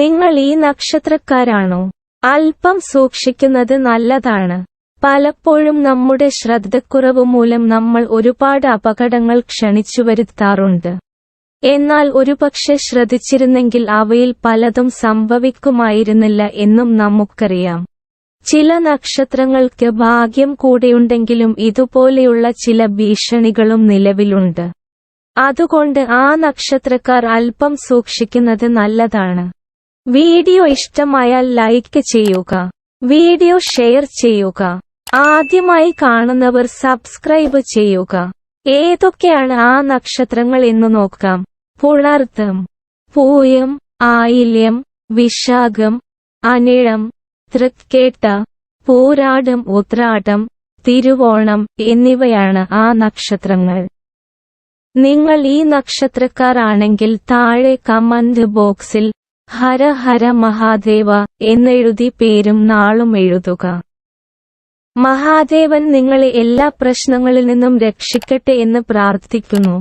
നിങ്ങൾ ഈ നക്ഷത്രക്കാരാണോ? അല്പം സൂക്ഷിക്കുന്നത് നല്ലതാണ്. പലപ്പോഴും നമ്മുടെ ശ്രദ്ധക്കുറവ് മൂലം നമ്മൾ ഒരുപാട് അപകടങ്ങൾ ക്ഷണിച്ചു വരുത്താറുണ്ട്. എന്നാൽ ഒരുപക്ഷെ ശ്രദ്ധിച്ചിരുന്നെങ്കിൽ അവയിൽ പലതും സംഭവിക്കുമായിരുന്നില്ല എന്നും നമുക്കറിയാം. ചില നക്ഷത്രങ്ങൾക്ക് ഭാഗ്യം കൂടെയുണ്ടെങ്കിലും ഇതുപോലെയുള്ള ചില ഭീഷണികളും നിലവിലുണ്ട്. അതുകൊണ്ട് ആ നക്ഷത്രക്കാർ അല്പം സൂക്ഷിക്കുന്നത് നല്ലതാണ്. വീഡിയോ ഇഷ്ടമായാൽ ലൈക്ക് ചെയ്യുക. വീഡിയോ ഷെയർ ചെയ്യുക. ആദ്യമായി കാണുന്നവർ സബ്സ്ക്രൈബ് ചെയ്യുക. ഏതൊക്കെയാണ് ആ നക്ഷത്രങ്ങൾ എന്ന് നോക്കാം. പുണർത്തം പൂയം ആയില്യം വിശാഖം അനിഴം തൃക്കേട്ട പോരാടം ഉത്രാടം തിരുവോണം എന്നിവയാണ് ആ നക്ഷത്രങ്ങൾ. നിങ്ങൾ ഈ നക്ഷത്രക്കാരാണെങ്കിൽ താഴെ കമന്റ് ബോക്സിൽ ഹര ഹര മഹാദേവ എന്നെഴുതി പേരും നാളും എഴുതുക. മഹാദേവൻ നിങ്ങളെ എല്ലാ പ്രശ്നങ്ങളിൽ നിന്നും രക്ഷിക്കട്ടെ എന്ന് പ്രാർത്ഥിക്കുന്നു.